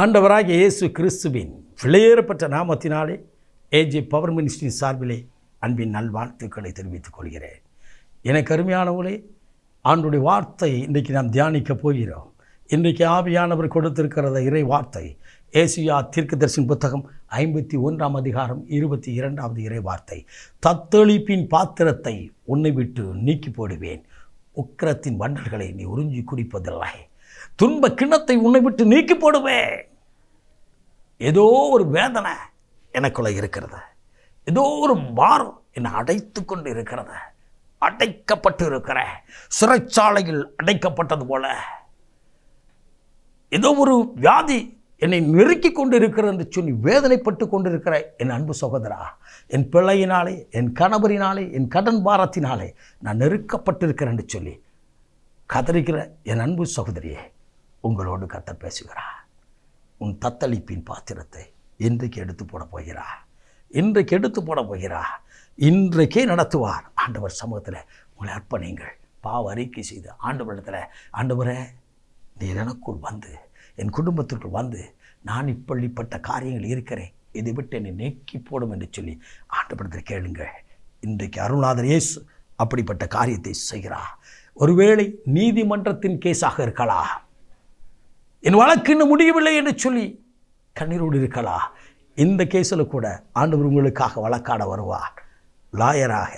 ஆண்டவராக இயேசு கிறிஸ்துவின் விலையேறப்பட்ட நாமத்தினாலே ஏஜே பவர் மினிஸ்ட்ரி சார்பிலே அன்பின் நல்வாழ்த்துக்களை தெரிவித்துக் கொள்கிறேன். எனக்கு அருமையானவர்களே ஆண்டுடைய வார்த்தை இன்றைக்கு நாம் தியானிக்கப் போகிறோம். இன்றைக்கு ஆவியானவர் கொடுத்திருக்கிறத இறை வார்த்தை ஏசியா தீர்க்கதரிசன புத்தகம் ஐம்பத்தி ஒன்றாம் அதிகாரம் இருபத்தி இரண்டாவது இறை வார்த்தை. தத்தளிப்பின் பாத்திரத்தை உன்னை விட்டு நீக்கி போடுவேன். உக்கிரத்தின் வண்டல்களை நீ உறிஞ்சி குடிப்பதில்லை. துன்ப கிண்ணத்தை உன்னை விட்டு நீக்கி போடுவேன். ஏதோ ஒரு வேதனை எனக்குள்ள இருக்கிறது. ஏதோ ஒரு பாரம் என்னை அடைத்து கொண்டு இருக்கிறது. அடைக்கப்பட்டு இருக்கிற சிறைச்சாலையில் அடைக்கப்பட்டது போல. ஏதோ ஒரு வியாதி என்னை நெருக்கி கொண்டு இருக்கிறது என்று சொல்லி வேதனைப்பட்டு கொண்டிருக்கிற என் அன்பு சகோதரா என் பிள்ளையினாலே என் கணவரினாலே என் கடன் பாரத்தினாலே நான் நெருக்கப்பட்டிருக்கிறேன் என்று சொல்லி கதறுகிற என் அன்பு சகோதரியே உங்களோடு கத்த பேசுகிறார். உன் தத்தளிப்பின் பாத்திரத்தை இன்றைக்கு எடுத்து போட போகிறா இன்றைக்கு எடுத்து போட போகிறா இன்றைக்கே நடத்துவார். ஆண்டவர் சமூகத்தில் உங்களை அர்ப்பணிங்கள் பாவ அறிக்கை செய்து ஆண்டவரிடத்தில் ஆண்டவரே நீர் எனக்குள் வந்து என் குடும்பத்திற்குள் வந்து நான் இப்பள்ளிப்பட்ட காரியங்கள் இருக்கிறேன். இதை விட்டு என்னை நீக்கி போடும் என்று சொல்லி ஆண்டவரிடத்தில் கேளுங்கள். இன்றைக்கு அருணாதர் இயேசு அப்படிப்பட்ட காரியத்தை செய்கிறார். ஒருவேளை நீதிமன்றத்தின் கேஸாக இருக்கலாம். என் வழக்கு இன்னும் முடியவில்லை என்று சொல்லி கண்ணீரோடு இருக்கலா? இந்த கேஸில் கூட ஆண்டவர் உங்களுக்காக வழக்காட வருவார். லாயராக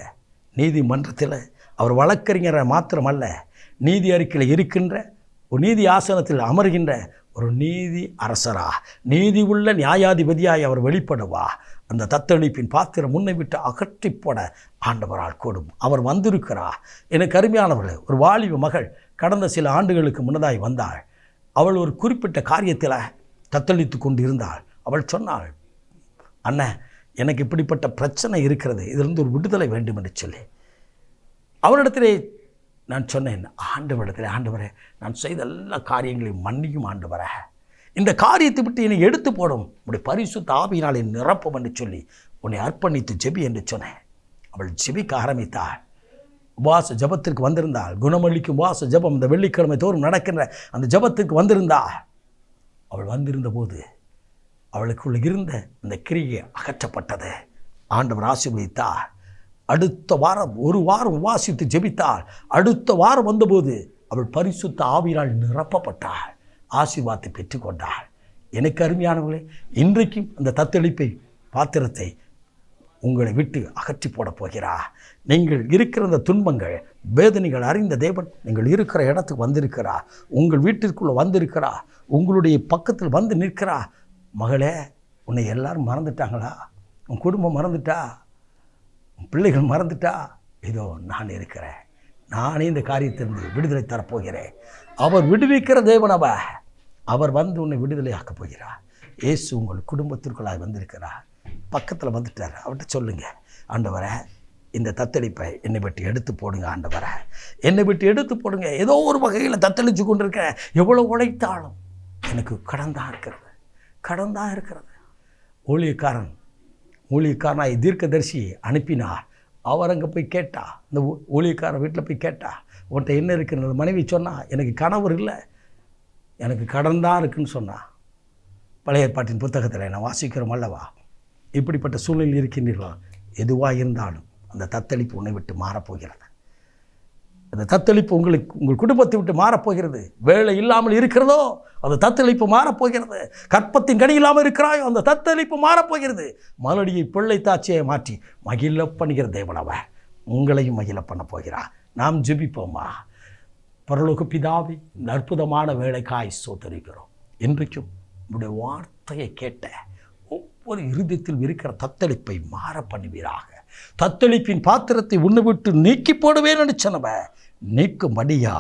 நீதிமன்றத்தில் அவர் வழக்கறிஞரை மாத்திரமல்ல நீதி அறிக்கையில் இருக்கின்ற ஒரு நீதி ஆசனத்தில் அமர்கின்ற ஒரு நீதி அரசரா? நீதி உள்ள நியாயாதிபதியாய் அவர் வெளிப்படுவா? அந்த தத்தளிப்பின் பாத்திரம் முன்னை விட்டு அகற்றி போட ஆண்டவரால் கூடும். அவர் வந்திருக்கிறார். எனக்கு அருமையானவர்கள் ஒரு வாலிப மகள் கடந்த சில ஆண்டுகளுக்கு முன்னதாய் வந்தாள். அவள் ஒரு குறிப்பிட்ட காரியத்தில் தத்தளித்து கொண்டு இருந்தாள் அவள் சொன்னாள் அண்ணன் எனக்கு இப்படிப்பட்ட பிரச்சனை இருக்கிறது. இதிலிருந்து ஒரு விடுதலை வேண்டும் என்று சொல்லி. அவரிடத்திலே நான் சொன்னேன் ஆண்டவரிடத்தில் ஆண்டவரே நான் செய்த எல்லா காரியங்களையும் மன்னியும் ஆண்டவரே. இந்த காரியத்தை விட்டு என்னை எடுத்து போடும். உடைய பரிசு ஆவியினால் நிரப்பும் என்று சொல்லி உன்னை அர்ப்பணித்து ஜெபி என்று சொன்னேன். அவள் ஜெபிக்க ஆரம்பித்தாள். வாச ஜபத்திற்கு வந்திருந்தாள் குணமளிக்கும் வாச ஜபம் இந்த வெள்ளிக்கிழமை தோறும் நடக்கின்ற அந்த ஜபத்துக்கு வந்திருந்தாள் அவள் வந்திருந்த போது அவளுக்குள் இருந்த அந்த கிரியை அகற்றப்பட்டது. ஆண்டவர் ஆசீர்வதித்தார். அடுத்த வாரம் ஒரு வாரம் உபாசித்து ஜெபித்தாள் அடுத்த வாரம் வந்தபோது அவள் பரிசுத்த ஆவியினால் நிரப்பப்பட்டாள் ஆசீர்வாதத்தை பெற்றுக்கொண்டாள். எனக்கு அருமையானவர்களே இன்றைக்கும் அந்த தத்தளிப்பை பாத்திரத்தை உங்களை விட்டு அகற்றி போடப் போகிறா. நீங்கள் இருக்கிற அந்த துன்பங்கள் வேதனைகள் அறிந்த தேவன் நீங்கள் இருக்கிற இடத்துக்கு வந்திருக்கிறா. உங்கள் வீட்டிற்குள்ளே வந்திருக்கிறா. உங்களுடைய பக்கத்தில் வந்து நிற்கிறா. மகளே உன்னை எல்லாரும் மறந்துட்டாங்களா? உன் குடும்பம் மறந்துட்டா? உன் பிள்ளைகள் மறந்துட்டா? இதோ நான் இருக்கிறேன். நானே இந்த காரியத்திலிருந்து விடுதலை தரப்போகிறேன். அவர் விடுவிக்கிற தேவன் அவர். வந்து உன்னை விடுதலை ஆக்கப் போகிறார். இயேசு உங்கள் குடும்பத்திற்குள்ளாய் வந்திருக்கிறார். பக்கத்தில் வந்துட்டார். அவர்கிட்ட சொல்லுங்கள் ஆண்டவரை இந்த தத்தளிப்பை என்னை விட்டு எடுத்து போடுங்க ஆண்டவரை. என்னை விட்டு எடுத்து போடுங்க. ஏதோ ஒரு வகையில் தத்தளித்து கொண்டிருக்கிறேன். எவ்வளோ உழைத்தாலும் எனக்கு கடன்தான் இருக்கிறது. கடன்தான் இருக்கிறது. ஊழியக்காரன் ஊழியக்காரனாய் தீர்க்கதரிசி அனுப்பினார். அவர் அங்கே போய் கேட்டா இந்த ஊ- ஊழியக்காரன் வீட்டில் போய் கேட்டா உன்ட்ட என்ன இருக்குன்னு? மனைவி சொன்னால் எனக்கு கணவர் இல்லை. எனக்கு கடன் தான் இருக்குன்னு சொன்னா. பழைய ஏற்பாட்டின் புத்தகத்தில் நான் வாசிக்கிறோம் அல்லவா? இப்படிப்பட்ட சூழ்நிலையில் இருக்கின்றீர்களா? எதுவாக இருந்தாலும் அந்த தத்தளிப்பு உன்னை விட்டு மாறப்போகிறது. அந்த தத்தளிப்பு உங்களுக்கு உங்கள் குடும்பத்தை விட்டு மாறப்போகிறது. வேலை இல்லாமல் இருக்கிறதோ அந்த தத்தளிப்பு மாறப்போகிறது. கற்பத்தின் கனி இல்லாமல் இருக்கிறாயோ அந்த தத்தளிப்பு மாறப்போகிறது. மலடியை பிள்ளை தாட்சியை மாற்றி மகிழ பண்ணுகிற தேவனவ உங்களையும் மகிழ பண்ண போகிறா நாம் ஜெபிப்போமா? பரலோக பிதாவி இந்த அற்புதமான வேலைக்காய் சோத்தரிக்கிறோம். இன்றைக்கும் உடைய வார்த்தையை கேட்ட ஒவ்வொரு இருதயத்தில் இருக்கிற தத்தளிப்பை மாற பண்ணுவீராக. தத்தளிப்பின் பாத்திரத்தை உன்னை விட்டு நீக்கி போடுவேன் நினைச்சனவ நீக்கும்படியா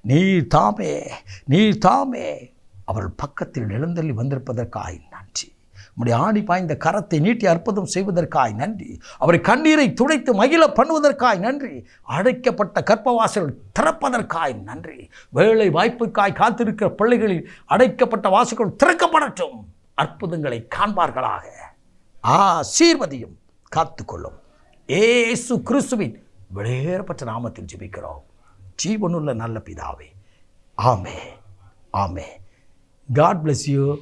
நீர் தாமே நீர் தாமே. அவள் பக்கத்தில் எழுந்தள்ளி வந்திருப்பதற்காய் நன்றி. உம்முடைய ஆணி பாய்ந்த கரத்தை நீட்டி அற்புதம் செய்வதற்காய் நன்றி. அவரை கண்ணீரை துடைத்து மகிழ பண்ணுவதற்காய் நன்றி. அடைக்கப்பட்ட கற்பவாசல் திறப்பதற்காய் நன்றி. வேலை வாய்ப்புக்காய் காத்திருக்கிற பிள்ளைகளில் அடைக்கப்பட்ட வாசுகள் திறக்கப்படட்டும். அற்புதங்களை காண்பார்களாக. ஆசீர்வதியும் காத்துக்கொள்ளும். ஏசு கிறிஸ்துவின் வெளியேறப்பட்ட நாமத்தில் ஜெபிக்கிறோம். ஜீவனுள்ள நல்ல பிதாவே. ஆமே ஆமே காட் bless யூ